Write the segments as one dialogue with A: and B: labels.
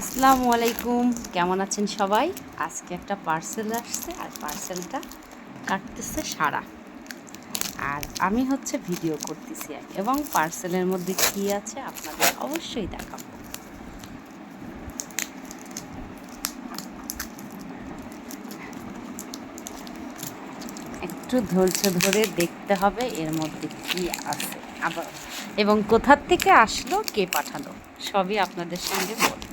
A: আসসালামু আলাইকুম। কেমন আছেন সবাই? আজকে একটা পার্সেল আসছে, আর পার্সেলটা কাটতেছে সারা। আর আমি হচ্ছে ভিডিও করতেছি এবং পার্সেলের মধ্যে কি আছে আপনাদের অবশ্যই দেখাবো। একটু ধৈর্য ধরে দেখতে হবে এর মধ্যে কি আছে। আবার এবং কোথার থেকে আসলো, কে পাঠালো, সবই আপনাদের সঙ্গে বলব।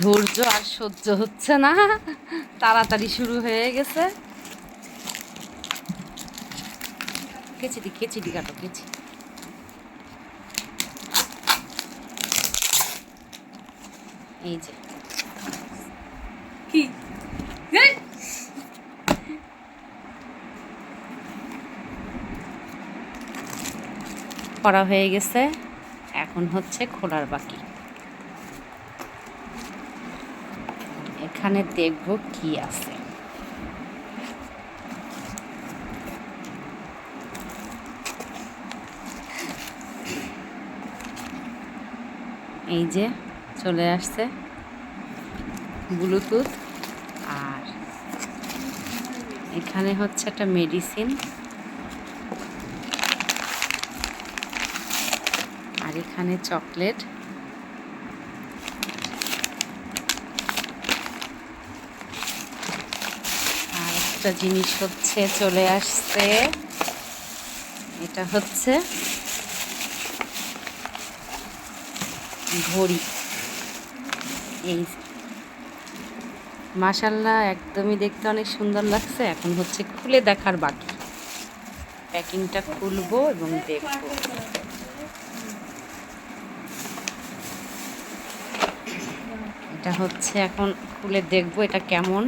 A: ধৈর্য আর সহ্য হচ্ছে না। তাড়াতাড়ি শুরু হয়ে গেছে। কেচিডি কেচিডি কাটো কেচি এই যে।
B: কি?
A: করা হয়ে গেছে। এখন হচ্ছে খোলার বাকি। এখানে দেখব কি আছে। এই যে চলে আসছে ব্লুটুথ আর এখানে হচ্ছে একটা মেডিসিন। আর এখানে চকলেট আর একটা জিনিস হচ্ছে, চলে আসছে। এটা হচ্ছে ঘড়ি। এই মাসাল্লাহ একদমই দেখতে অনেক সুন্দর লাগছে। এখন হচ্ছে খুলে দেখার বাকি। প্যাকিংটা খুলবো এবং দেখব। এটা হচ্ছে এখন খুলে দেখব এটা কেমন।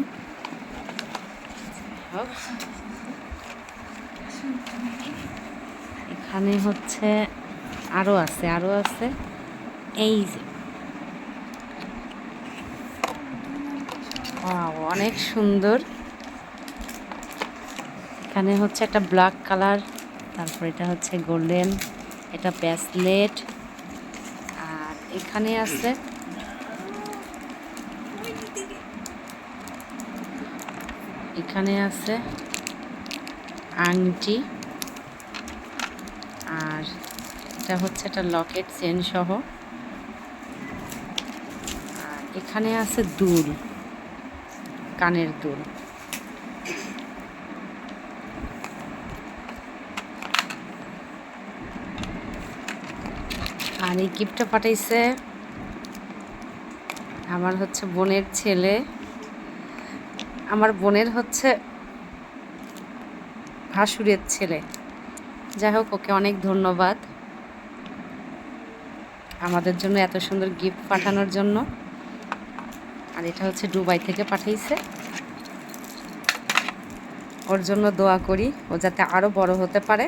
A: এখানে হচ্ছে আরও আছে আরও আছে। এই যে। অনেক সুন্দর। এখানে হচ্ছে একটা ব্ল্যাক কালার, তারপর এটা হচ্ছে গোল্ডেন, এটা ব্যাসলেট। আর এখানে আছে এখানে আছে আংটি আর এটা হচ্ছে একটা লকেট চেন সহ। আর এখানে আছে দুল, কানের দুল। আর এই গিফটটা পাঠাইছে আমার হচ্ছে বোনের ছেলে। আমার বোনের হচ্ছে ভাসুরের ছেলে। যাই হোক, ওকে অনেক ধন্যবাদ আমাদের জন্য এত সুন্দর গিফট পাঠানোর জন্য। আর এটা হচ্ছে দুবাই থেকে পাঠিয়েছে ওর জন্য দোয়া করি, ও যাতে আরও বড় হতে পারে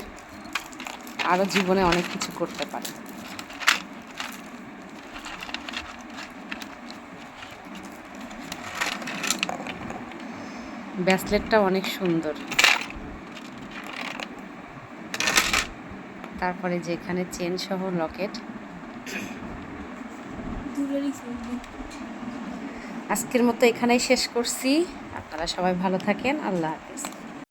A: আরও জীবনে অনেক কিছু করতে পারে। ব্যাসলেটটা অনেক সুন্দর। তারপরে যেখানে চেন সহ লকেট। আজকের মতো এখানেই শেষ করছি। আপনারা সবাই ভালো থাকেন। আল্লাহ হাফিজ।